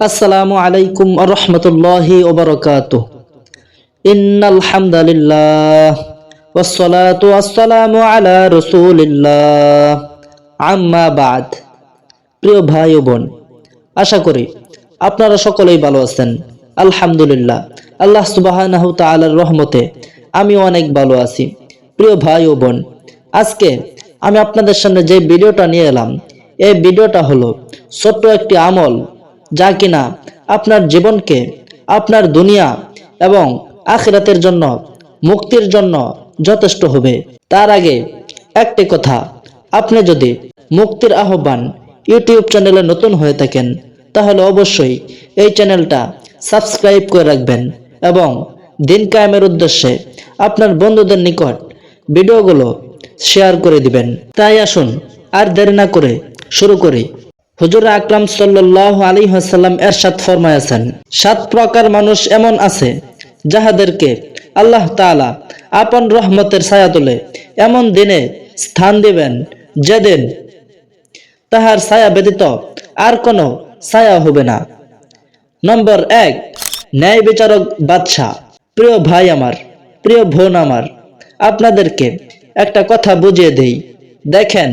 আসসালামু আলাইকুম রহমতুল্লাহি ওবরকাত ইন্নাল হামদালিল্লাহ ওয়াসসালাতু ওয়াসসালামু আলা রাসূলিল্লাহ। আম্মা বাদ। প্রিয় ভাই ও বোন, আশা করি আপনারা সকলেই ভালো আছেন। আলহামদুলিল্লাহ, আল্লাহ সুবহানাহু তাআলার রহমতে আমি অনেক ভালো আছি। প্রিয় ভাই ও বোন, আজকে আমি আপনাদের সামনে যে ভিডিওটা নিয়ে এলাম, এই ভিডিওটা হলো ছোট্ট একটি আমল যা কিনা আপনার জীবনকে, আপনার দুনিয়া এবং আখিরাতের জন্য, মুক্তির জন্য যথেষ্ট হবে। তার আগে একটি কথা, আপনি যদি মুক্তির আহ্বান ইউটিউব চ্যানেলে নতুন হয়ে থাকেন, তাহলে অবশ্যই এই চ্যানেলটা সাবস্ক্রাইব করে রাখবেন এবং দিন কায়েমের উদ্দেশ্যে আপনার বন্ধুদের নিকট ভিডিওগুলো শেয়ার করে দিবেন। তাই আসুন আর দেরি না করে শুরু করি হুজুর আকরাম সাল্লাহ আলী হাসাল্লাম এরশাদ ফরমায়াছেন, সাত প্রকার মানুষ এমন আছে যাহাদেরকে আল্লাহ তাআলা আপন রহমতের ছায়া তোলে। এমন দিনে স্থান দিবেন যেদিন তাহার ছায়া ব্যতীত আর কোনো ছায়া হবে না। নম্বর এক, ন্যায় বিচারক বাদশাহ। প্রিয় ভাই আমার, প্রিয় বোন আমার, আপনাদেরকে একটা কথা বুঝিয়ে দেই। দেখেন,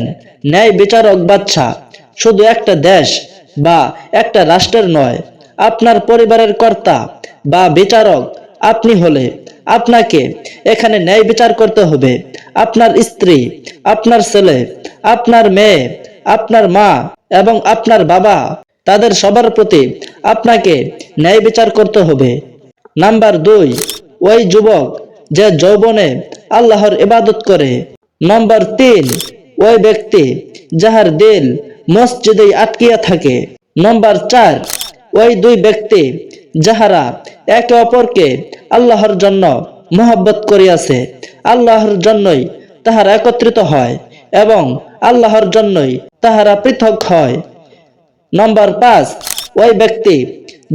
ন্যায় বিচারক বাদশাহ শুধু একটা দেশ বা একটা রাষ্ট্রের নয়, আপনার পরিবারের কর্তা বা বিচারক আপনি হলে আপনাকে এখানে ন্যায় বিচার করতে হবে। আপনার স্ত্রী, আপনার ছেলে, আপনার মেয়ে, আপনার মা এবং আপনার বাবা, তাদের সবার প্রতি আপনাকে ন্যায় বিচার করতে হবে। নাম্বার দুই, ওই যুবক যে যৌবনে আল্লাহর ইবাদত করে। নম্বর তিন, ওই ব্যক্তি যাহার দিল মসজিদে আটকিয়া থাকে। নম্বর চার, ওই দুই ব্যক্তি যাহারা একে অপরকে আল্লাহর জন্য মোহব্বত করিয়াছে, আল্লাহর জন্যই তাহারা একত্রিত হয় এবং আল্লাহর জন্যই তাহারা পৃথক হয়। নম্বর পাঁচ, ওই ব্যক্তি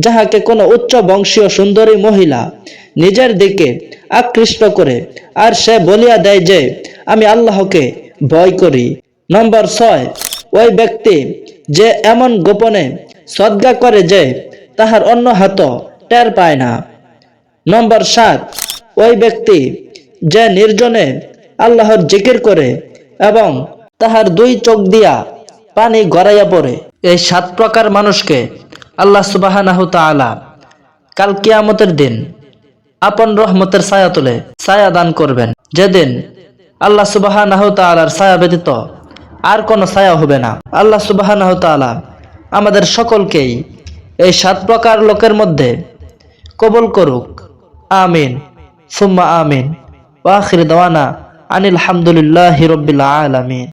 যাহাকে কোনো উচ্চ বংশীয় সুন্দরী মহিলা নিজের দিকে আকৃষ্ট করে, আর সে বলিয়া দেয় যে, আমি আল্লাহকে ভয় করি। নম্বর ছয় ওই ব্যক্তি যে এমন গোপনে সদ্গা করে যে তাহার অন্য হাত টের পায় না। নম্বর সাত, ওই ব্যক্তি যে নির্জনে আল্লাহর জিকির করে এবং তাহার দুই চোখ দিয়া পানি গড়াইয়া পড়ে, এই সাত প্রকার মানুষকে আল্লাহ সুবাহানাহু তাআলা কাল কিয়ামতের দিন আপন রহমতের ছায়া তুলে ছায়া দান করবেন। যেদিন আল্লাহ সুবাহানাহু তাআলার ছায়া ব্যতীত আর কোনো ছায়া হবে না। আল্লাহ সুবাহ আমাদের সকলকেই এই সাত প্রকার লোকের মধ্যে কবল করুক। আমিন। সুম্মা আমিন। ওয়াখির দাওয়ানা আনিল হামদুলিল্লাহ হিরবিল্লা আলামিন।